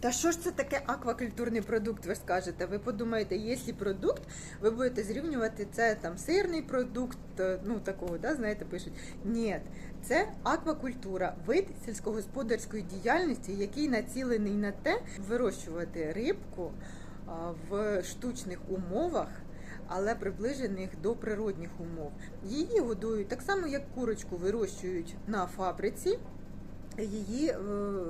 Та що ж це таке аквакультурний продукт? Ви скажете? Ви подумаєте, якщо продукт, ви будете зрівнювати це там сирний продукт, е, ну такого, да, знаєте, пишуть. Ні, це аквакультура, вид сільськогосподарської діяльності, який націлений на те, вирощувати рибку в штучних умовах. Але приближених до природних умов. Її годують так само, як курочку вирощують на фабриці. Її е,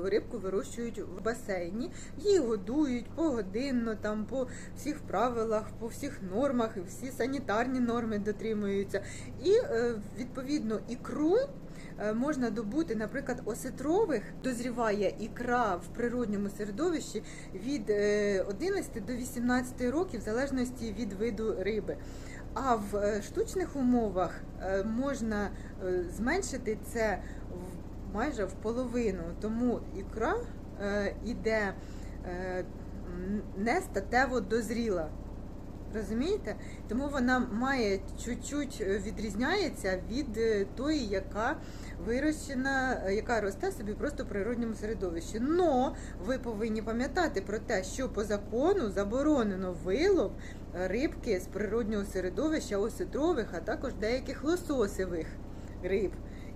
рибку вирощують в басейні, її годують погодинно, там по всіх правилах, по всіх нормах, всі санітарні норми дотримуються. І е, відповідно ікру е, можна добути, наприклад, осетрових дозріває ікра в природньому середовищі від е, 11 до 18 років, в залежності від виду риби. А в штучних умовах можна зменшити це майже в половину. Тому ікра е, іде е, не статево дозріла. Розумієте? Тому вона має чуть-чуть е, відрізняється від е, тої, яка вирощена, е, яка росте собі просто в природньому середовищі. Но ви повинні пам'ятати про те, що по закону заборонено вилов е, рибки з природнього середовища осетрових, а також деяких лососевих риб.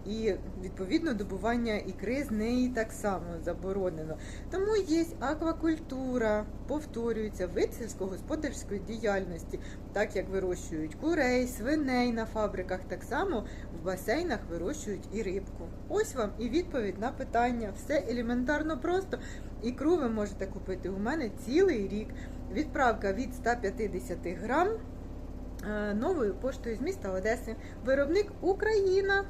І відповідно добування ікри з неї так само заборонено. Тому є аквакультура, повторюється вид сільськогосподарської діяльності, так як вирощують курей, свиней на фабриках, так само в басейнах вирощують і рибку. Ось вам і відповідь на питання. Все елементарно просто. Ікру ви можете купити у мене цілий рік. Відправка від 150 грам е, новою поштою з міста Одеси. Виробник Україна.